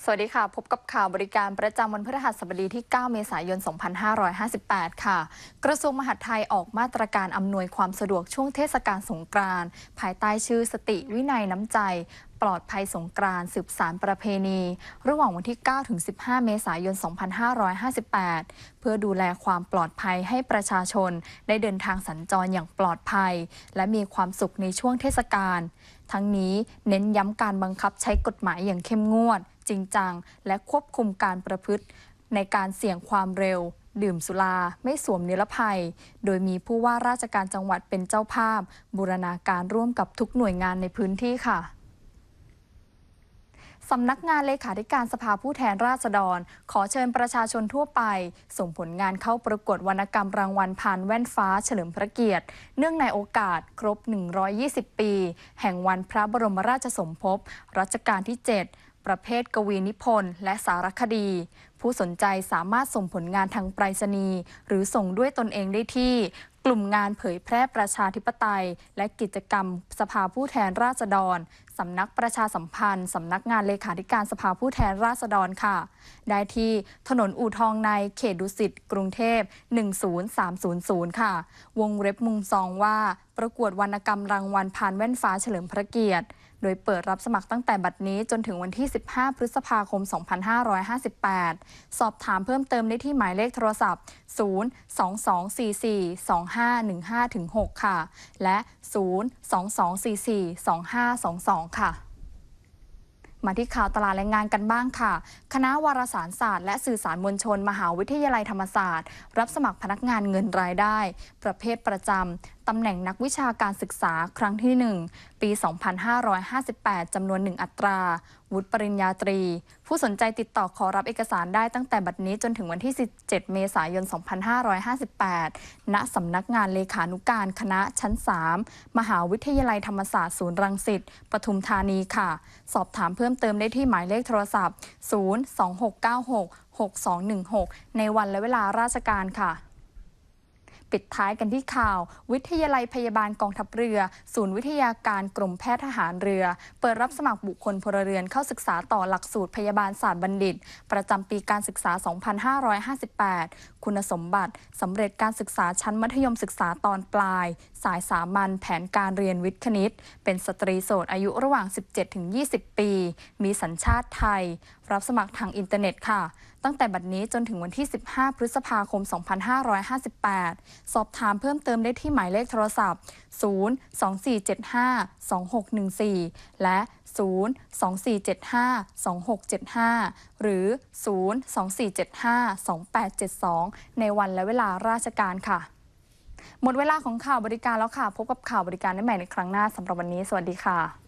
สวัสดีค่ะ พบกับข่าวบริการประจำวันพฤหัสบดีที่ 9 เมษายน 2558 ค่ะ กระทรวงมหาดไทยออกมาตรการอำนวยความสะดวกช่วงเทศกาลสงกรานต์ภายใต้ชื่อสติวินัยน้ำใจ ปลอดภัยสงกรานต์สืบสารประเพณี ระหว่างวันที่ 9 ถึง 15 เมษายน 2558 เพื่อดูแลความปลอดภัยให้ประชาชน ได้เดินทางสัญจรอย่างปลอดภัย และมีความสุขในช่วงเทศกาล ทั้งนี้เน้นย้ำการบังคับใช้กฎหมายอย่างเข้มงวด จริงจัง และควบคุมการประพฤติ ในการเสี่ยงความเร็ว ดื่มสุรา ไม่สวมนิรภัย โดยมีผู้ว่าราชการจังหวัดเป็นเจ้าภาพ บูรณาการร่วมกับทุกหน่วยงานในพื้นที่ค่ะ สำนักงานเลขาธิการสภาผู้แทนราษฎร ขอเชิญประชาชนทั่วไป ส่งผลงานเข้าประกวดวรรณกรรมรางวัลผ่านแว่นฟ้าเฉลิมพระเกียรติ เนื่องในโอกาสครบ 120 ปี แห่งวันพระบรมราชสมภพรัชกาลที่ 7 ประเภทกวีนิพนธ์และสารคดี ผู้สนใจสามารถส่งผลงานทางไปรษณีย์หรือส่งด้วยตนเองได้ที่ กลุ่มงานเผยแพร่ประชาธิปไตย และกิจกรรมสภาผู้แทนราษฎร สำนักประชาสัมพันธ์ สำนักงานเลขาธิการสภาผู้แทนราษฎรค่ะ ได้ที่ถนนอู่ทองในเขตดุสิตกรุงเทพ 10300 ค่ะ วงเล็บมุงซองว่า ประกวดวรรณกรรมรางวัลผ่านแว่นฟ้าเฉลิมพระเกียรติ โดยเปิดรับสมัครตั้งแต่บัดนี้จนถึงวันที่ 15 พฤษภาคม 2558 สอบถามเพิ่มเติมได้ที่หมายเลขโทรศัพท์ 022442515-6 ค่ะ และ 022442522 ค่ะมาที่ข่าวตลาดแรงงานกันบ้างค่ะ คณะวารสารศาสตร์และสื่อสารมวลชน มหาวิทยาลัยธรรมศาสตร์ รับสมัครพนักงานเงินรายได้ ประเภทประจำตำแหน่งนักวิชาการศึกษาครั้งที่ 1 ปี 2558 จำนวน 1 อัตรา วุฒิปริญญาตรี ผู้สนใจติดต่อขอรับเอกสารได้ตั้งแต่บัดนี้จนถึงวันที่ 17 เมษายน 2558 ณ สำนักงานเลขานุการคณะชั้น 3 มหาวิทยาลัยธรรมศาสตร์ศูนย์รังสิต ปทุมธานีค่ะ สอบถามเพิ่มเติมได้ที่หมายเลขโทรศัพท์ 026966216 ในวันและเวลาราชการค่ะ ปิดท้ายกันที่ข่าว วิทยาลัยพยาบาลกองทัพเรือ ศูนย์วิทยาการกรมแพทย์ทหารเรือ เปิดรับสมัครบุคคลพลเรือนเข้าศึกษาต่อหลักสูตรพยาบาลศาสตร์บัณฑิต ประจำปีการศึกษา 2558 คุณสมบัติสำเร็จการศึกษาชั้นมัธยมศึกษาตอนปลาย สายสามัญแผนการเรียนวิทย์คณิต เป็นสตรีโสดอายุระหว่าง 17-20 ปี มีสัญชาติไทย รับสมัครทางอินเทอร์เน็ตค่ะ ตั้งแต่บัดนี้จนถึงวันที่ 15 พฤษภาคม 2558 สอบถามเพิ่มเติมได้ที่หมายเลขโทรศัพท์ 024752614 และ 024752675 หรือ 024752872 ในวันและเวลาราชการค่ะ หมดเวลาของข่าวบริการแล้วค่ะ พบกับข่าวบริการได้ใหม่ในครั้งหน้าสำหรับวันนี้ สวัสดีค่ะ